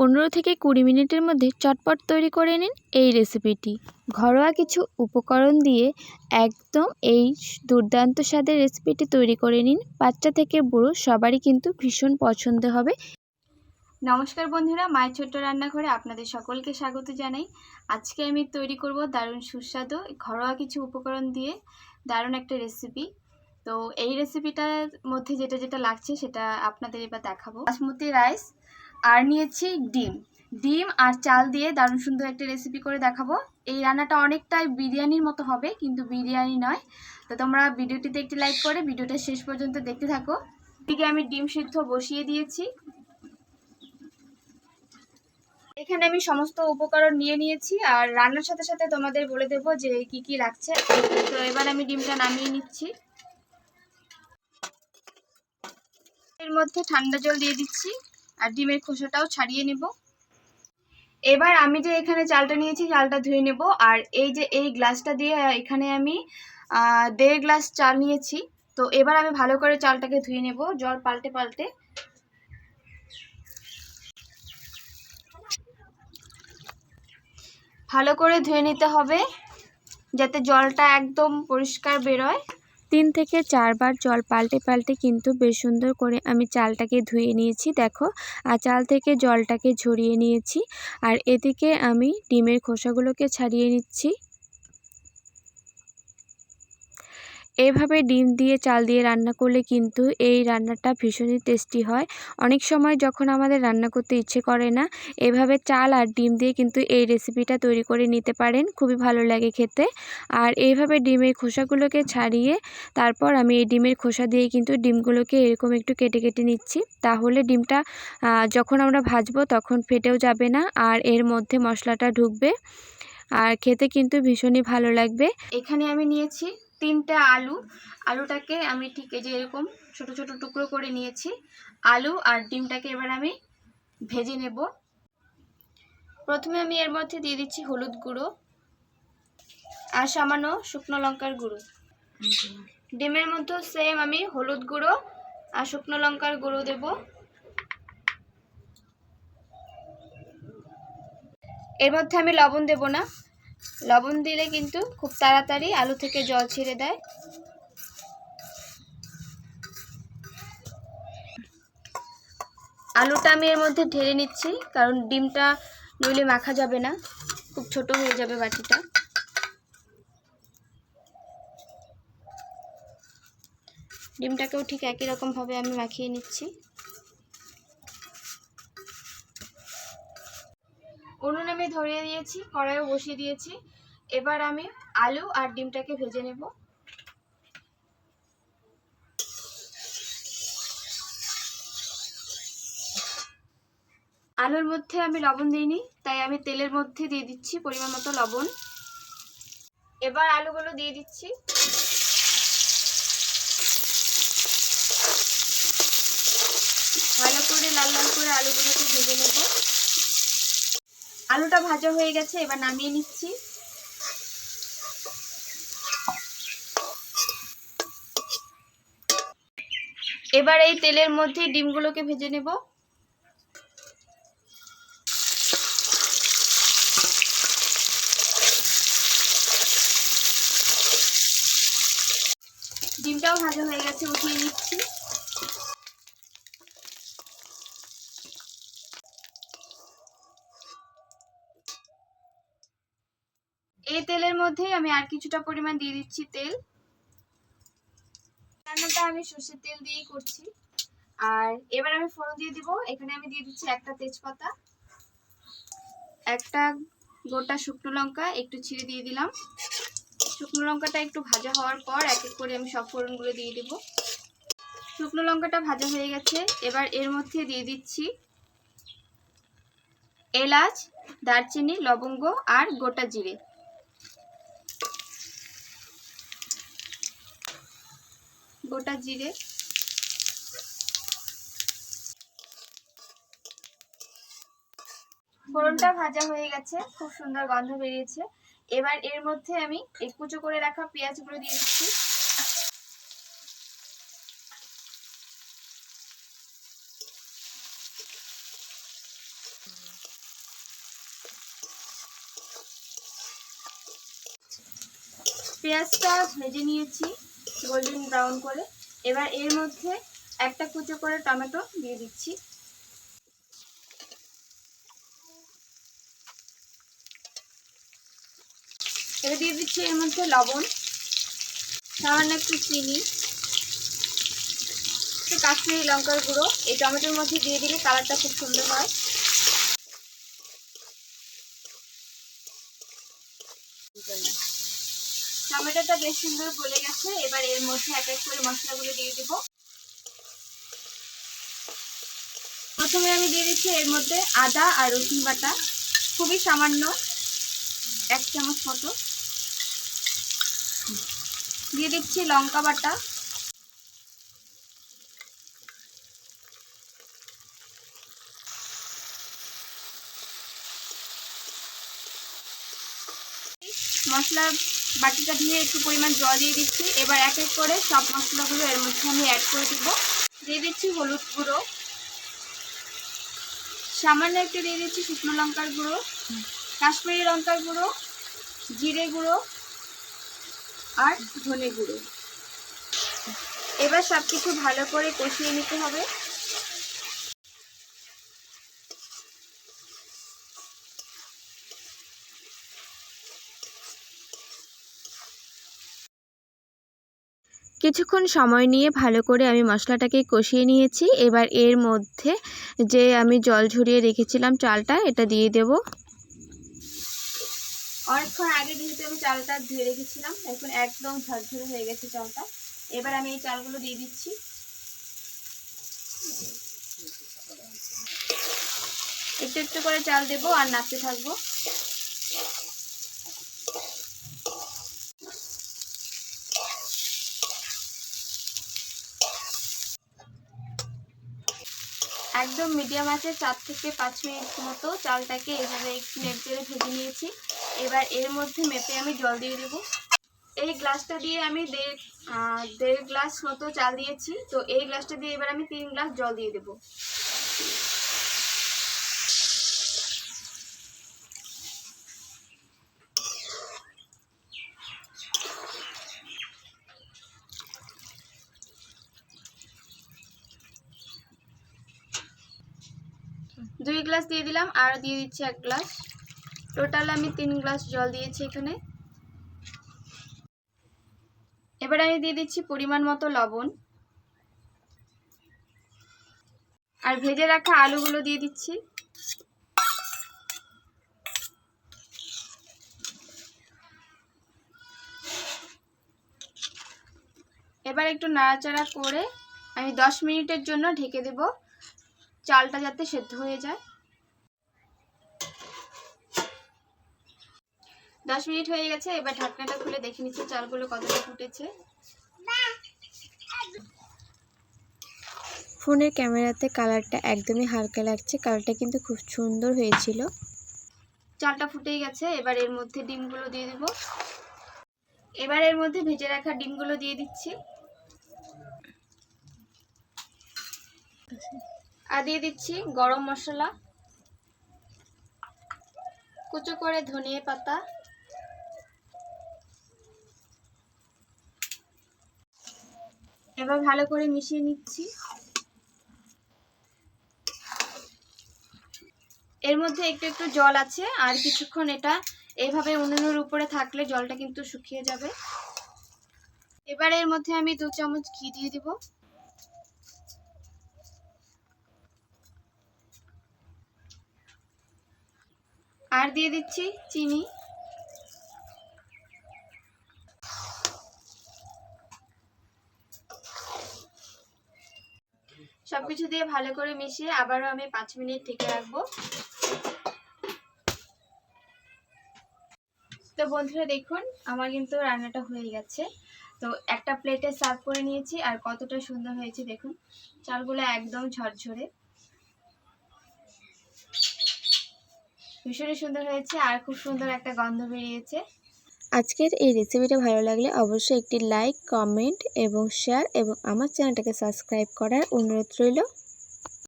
পনেরো থেকে কুড়ি মিনিটের মধ্যে চটপট তৈরি করে নিন এই রেসিপিটি। ঘরোয়া কিছু উপকরণ দিয়ে একদম এই দুর্দান্ত স্বাদের রেসিপিটি তৈরি করে নিন। বাচ্চা থেকে বুড়ো সবারই কিন্তু ভীষণ পছন্দ হবে। নমস্কার বন্ধুরা, মায়ের ছোট্ট রান্নাঘরে আপনাদের সকলকে স্বাগত জানাই। আজকে আমি তৈরি করব দারুণ সুস্বাদু ঘরোয়া কিছু উপকরণ দিয়ে দারুণ একটা রেসিপি। তো এই রেসিপিটার মধ্যে যেটা যেটা লাগছে সেটা আপনাদের এবার দেখাবো। বাসমতি রাইস আর নিয়েছি ডিম। ডিম আর চাল দিয়ে দারুণ সুন্দর একটা রেসিপি করে দেখাবো। এই রান্নাটা অনেকটাই বিরিয়ানির মতো হবে, কিন্তু বিরিয়ানি নয়। তো তোমরা ভিডিওটিতে একটি লাইক করে ভিডিওটা শেষ পর্যন্ত দেখতে থাকো। এদিকে আমি ডিম সিদ্ধ বসিয়ে দিয়েছি। এখানে আমি সমস্ত উপকরণ নিয়ে নিয়েছি আর রান্নার সাথে সাথে তোমাদের বলে দেব যে কি কি লাগছে। তো এবার আমি ডিমটা নামিয়ে নিচ্ছি। এর মধ্যে ঠান্ডা জল দিয়ে দিচ্ছি। আর ডিমের খোসাটাও ছাড়িয়ে নেব। এবার আমি যে এখানে চালটা নিয়েছি, চালটা ধুয়ে নেব। আর এই যে এই গ্লাসটা দিয়ে এখানে আমি দেড় গ্লাস চাল নিয়েছি। তো এবার আমি ভালো করে চালটাকে ধুয়ে নেব। জল পাল্টে পাল্টে। ভালো করে ধুয়ে নিতে হবে, যাতে জলটা একদম পরিষ্কার বেরোয়। তিন থেকে চারবার জল পাল্টে পাল্টে কিন্তু বেশ সুন্দর করে আমি চালটাকে ধুয়ে নিয়েছি, দেখো। আর চাল থেকে জলটাকে ঝরিয়ে নিয়েছি। আর এদিকে আমি ডিমের খোসাগুলোকে ছাড়িয়ে নিচ্ছি। এভাবে ডিম দিয়ে চাল দিয়ে রান্না করলে কিন্তু এই রান্নাটা ভীষণই টেস্টি হয়। অনেক সময় যখন আমাদের রান্না করতে ইচ্ছে করে না, এভাবে চাল আর ডিম দিয়ে কিন্তু এই রেসিপিটা তৈরি করে নিতে পারেন, খুবই ভালো লাগে খেতে। আর এইভাবে ডিমের খোসাগুলোকে ছাড়িয়ে তারপর আমি এই ডিমের খোসা দিয়ে কিন্তু ডিমগুলোকে এরকম একটু কেটে কেটে নিচ্ছি। তাহলে ডিমটা যখন আমরা ভাজবো তখন ফেটেও যাবে না আর এর মধ্যে মশলাটা ঢুকবে। আর খেতে কিন্তু ভীষণই ভালো লাগবে। এখানে আমি নিয়েছি তিনটে আলু। আলুটাকে আমি ঠিক এই যে এরকম ছোট ছোট টুকরো করে নিয়েছি। আলু আর ডিমটাকে এবার আমি ভেজে নেব। প্রথমে আমি এর মধ্যে দিয়ে দিচ্ছি হলুদ গুঁড়ো আর সামান্য শুকনো লঙ্কার গুঁড়ো। ডিমের মধ্যে সেম আমি হলুদ গুঁড়ো আর শুকনো লঙ্কার গুঁড়ো দেব। এর মধ্যে আমি লবণ দেব না। লবণ দিলে কিন্তু খুব তাড়াতাড়ি আলু থেকে জল ছেড়ে দেয়। আলুটা আমি এর মধ্যে ঢেলে নিচ্ছি, কারণ ডিমটা নইলে মাখা যাবে না। খুব ছোট হয়ে যাবে বাটিটা। ডিমটাকেও ঠিক একই রকমভাবে আমি মাখিয়ে নিচ্ছি। আমি ধরিয়ে দিয়েছি, কড়াইও বসিয়ে দিয়েছি। এবার আমি আলু আর ডিমটাকে ভেজে নেব। আলুর মধ্যে আমি লবণ দিইনি, তাই আমি তেলের মধ্যে দিয়ে দিচ্ছি পরিমাণ মতো লবণ। এবার আলুগুলো দিয়ে দিচ্ছি। ভালো করে লাল লাল করে আলুগুলোকে ভেজে নেব। আলুটা ভাজা হয়ে গেছে, এবার নামিয়ে নিচ্ছি। এবার এই তেলের মধ্যে ডিমগুলোকে ভেজে নেব। ডিমটাও ভাজা হয়ে গেছে, উঠিয়ে নিচ্ছি। এই তেলের মধ্যেই আমি আর কিছুটা পরিমাণ দিয়ে দিচ্ছি তেল। রান্নাটা আমি সর্ষের তেল দিয়েই করছি। আর এবার আমি ফোড়ন দিয়ে দিব। এখানে আমি দিয়ে দিচ্ছি একটা তেজপাতা, একটা গোটা শুকনো লঙ্কা, একটু ছিঁড়ে দিয়ে দিলাম। শুকনো লঙ্কাটা একটু ভাজা হওয়ার পর এক এক করে আমি সব ফোড়নগুলো দিয়ে দিব। শুকনো লঙ্কাটা ভাজা হয়ে গেছে। এবার এর মধ্যে দিয়ে দিচ্ছি এলাচ, দারচিনি, লবঙ্গ আর গোটা জিরে। গোটা জিরে। ফোড়নটা ভাজা হয়ে গেছে, খুব সুন্দর গন্ধ বেরিয়েছে। এবার এর মধ্যে আমি এক কুচো করে রাখা পেঁয়াজগুলো দিয়ে দিচ্ছি। পেঁয়াজটা ভেজে নিয়েছি। গোল্ডেন ব্রাউন করে। এবার এর মধ্যে একটা কুচো করে টমেটো দিয়ে দিচ্ছি। এবার দিয়ে দিচ্ছি এর মধ্যে লবণ, সামান্য একটু চিনি কাশ্মীরি লঙ্কার গুঁড়ো। এই টমেটোর মধ্যে দিয়ে দিলে কালারটা খুব সুন্দর হয়। টমেটোটা বেশ সুন্দর গলে গেছে। এবার এর মধ্যে এক এক করে মশলাগুলো দিয়ে দিব। প্রথমে আমি দিয়ে দিচ্ছি এর মধ্যে আদা আর রসুন বাটা। খুবই সামান্য এক চামচ মতো। দিয়ে দিচ্ছি লঙ্কা বাটা। মশলা বাটিটা দিয়ে একটু পরিমাণ জল দিয়ে দিচ্ছি। এবার এক এক করে সব মশলাগুলো এর মধ্যে আমি অ্যাড করে দিব। দিয়ে দিচ্ছি হলুদ গুঁড়ো। সামান্য একটু দিয়ে দিচ্ছি শুকনো লঙ্কার গুঁড়ো, কাশ্মীরি লঙ্কার গুঁড়ো, জিরে গুঁড়ো আর ধনে গুঁড়ো। এবার সব কিছু ভালো করে কষিয়ে নিতে হবে। কিছুক্ষণ সময় নিয়ে ভালো করে আমি মশলাটাকে কষিয়ে নিয়েছি। এবার এর মধ্যে যে আমি জল ঝরিয়ে রেখেছিলাম চালটা, এটা দিয়ে দেব। অনেকক্ষণ আগে যেহেতু আমি চালটা ধুয়ে রেখেছিলাম, এখন একদম ঝরঝরে হয়ে গেছে চালটা। এবার আমি এই চালগুলো দিয়ে দিচ্ছি। একটু একটু করে চাল দেবো আর নাড়তে থাকব। একদম মিডিয়াম আছে, চার থেকে পাঁচ মিনিট মতো চালটাকে এভাবে একটু নেট জেলে ভেজে নিয়েছি। এবার এর মধ্যে মেপে আমি জল দিয়ে দেবো। এই গ্লাসটা দিয়ে আমি দেড় দেড় গ্লাস মতো চাল দিয়েছি। তো এই গ্লাসটা দিয়ে এবার আমি তিন গ্লাস জল দিয়ে দেবো। গ্লাস দিয়ে দিলাম, আর দিয়ে দিচ্ছি এক গ্লাস টোটাল আমি তিন গ্লাস জল দিয়েছি এখানে। এবার আমি দিয়ে দিচ্ছি পরিমাণ মতো লবণ। আর ভেজে রাখা আলুগুলো দিয়ে দিচ্ছি। এবার একটু নাড়াচাড়া করে আমি দশ মিনিটের জন্য ঢেকে দেব। চালটা যাতে সেদ্ধ হয়ে যায়। দশ মিনিট হয়ে গেছে এবার ঢাকনাটা খুলে দেখে নিচ্ছি চালগুলো কতটা ফুটেছে। ফোনের ক্যামেরাতে কালারটা একদমই হালকা লাগছে কালারটা কিন্তু খুব সুন্দর হয়েছিল। চালটা ফুটেই গেছে এবার এর মধ্যে ডিমগুলো দিয়ে দেব। এবার এর মধ্যে ভেজে রাখা ডিমগুলো দিয়ে দিচ্ছি। আর দিয়ে দিচ্ছি গরম মশলা কুচো করে ধনিয়া পাতা এবার ভালো করে মিশিয়ে নিচ্ছি। এর মধ্যে একটু একটু জল আছে, আর কিছুক্ষণ এটা এইভাবে উনুনের উপরে থাকলে জলটা কিন্তু শুকিয়ে যাবে। এবার এর মধ্যে আমি দু চামচ ঘি দিয়ে দিব। আর দিয়ে দিচ্ছি চিনি। সবকিছু দিয়ে ভালো করে মিশিয়ে আবারও আমি পাঁচ মিনিট ঢেকে রাখব। তো বন্ধুরা দেখুন, আমার কিন্তু রান্নাটা হয়ে গেছে। তো একটা প্লেটে সার্ভ করে নিয়েছি আর কতটা সুন্দর হয়েছে দেখুন। চালগুলো একদম ঝরঝরে। ভীষণই সুন্দর হয়েছে আর খুব সুন্দর একটা গন্ধ বেরিয়েছে। আজকের এই রেসিপিটা ভালো লাগলে অবশ্যই একটি লাইক কমেন্ট এবং শেয়ার এবং আমার চ্যানেলটাকে সাবস্ক্রাইব করার অনুরোধ রইল।